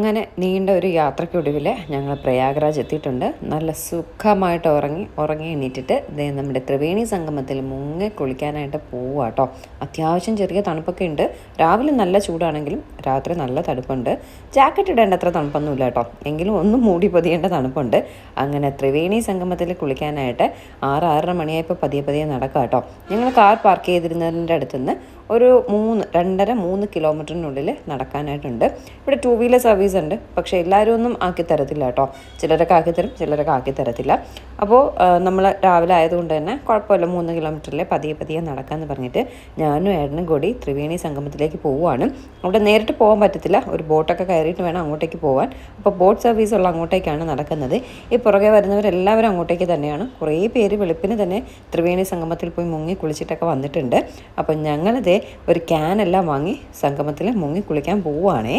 അങ്ങനെ നീണ്ട ഒരു യാത്രയ്ക്കൊടുവിൽ ഞങ്ങൾ പ്രയാഗ്രാജ് എത്തിയിട്ടുണ്ട്. നല്ല സുഖമായിട്ട് ഉറങ്ങി ഉറങ്ങി എണീറ്റിട്ട് നമ്മുടെ ത്രിവേണി സംഗമത്തിൽ മുങ്ങി കുളിക്കാനായിട്ട് പോവുക കേട്ടോ അത്യാവശ്യം ചെറിയ തണുപ്പൊക്കെ ഉണ്ട്. രാവിലെ നല്ല ചൂടാണെങ്കിലും രാത്രി നല്ല തണുപ്പുണ്ട്. ജാക്കറ്റ് ഇടേണ്ട അത്ര തണുപ്പൊന്നുമില്ല കേട്ടോ എങ്കിലും ഒന്നും മൂടി പൊതിയേണ്ട തണുപ്പുണ്ട്. അങ്ങനെ ത്രിവേണി സംഗമത്തിൽ കുളിക്കാനായിട്ട് ആറ് ആറര മണിയായപ്പോൾ പതിയെ പതിയെ നടക്കാം കേട്ടോ ഞങ്ങൾ കാർ പാർക്ക് ചെയ്തിരുന്നതിന്റെ അടുത്തുനിന്ന് ഒരു മൂന്ന് രണ്ടര മൂന്ന് കിലോമീറ്ററിനുള്ളിൽ നടക്കാനായിട്ടുണ്ട്. ഇവിടെ ടു വീലർ സർവീസ് ഉണ്ട്. പക്ഷേ എല്ലാവരും ഒന്നും ആക്കി തരത്തില്ല കേട്ടോ. ചിലരൊക്കെ ആക്കി തരും ചിലരൊക്കെ ആക്കി തരത്തില്ല. അപ്പോൾ നമ്മൾ രാവിലെ ആയതുകൊണ്ട് തന്നെ കുഴപ്പമില്ല. മൂന്ന് കിലോമീറ്ററിൽ പതിയെ പതിയെ നടക്കാമെന്ന് പറഞ്ഞിട്ട് ഞാനും ഏടനും കൂടി ത്രിവേണി സംഗമത്തിലേക്ക് പോവുകയാണ് അവിടെ നേരിട്ട് പോകാൻ പറ്റത്തില്ല. ഒരു ബോട്ടൊക്കെ കയറിയിട്ട് വേണം അങ്ങോട്ടേക്ക് പോകാൻ അപ്പോൾ ബോട്ട് സർവീസ് ഉള്ള അങ്ങോട്ടേക്കാണ് നടക്കുന്നത്. ഈ പുറകെ വരുന്നവരെല്ലാവരും അങ്ങോട്ടേക്ക് തന്നെയാണ്. കുറേ പേര് വെളുപ്പിന് തന്നെ ത്രിവേണി സംഗമത്തിൽ പോയി മുങ്ങി കുളിച്ചിട്ടൊക്കെ വന്നിട്ടുണ്ട്. അപ്പം ഞങ്ങളിതേ ഒരു ക്യാനെല്ലാം വാങ്ങി സംഗമത്തിൽ മുങ്ങി കുളിക്കാൻ പോവുകയാണേ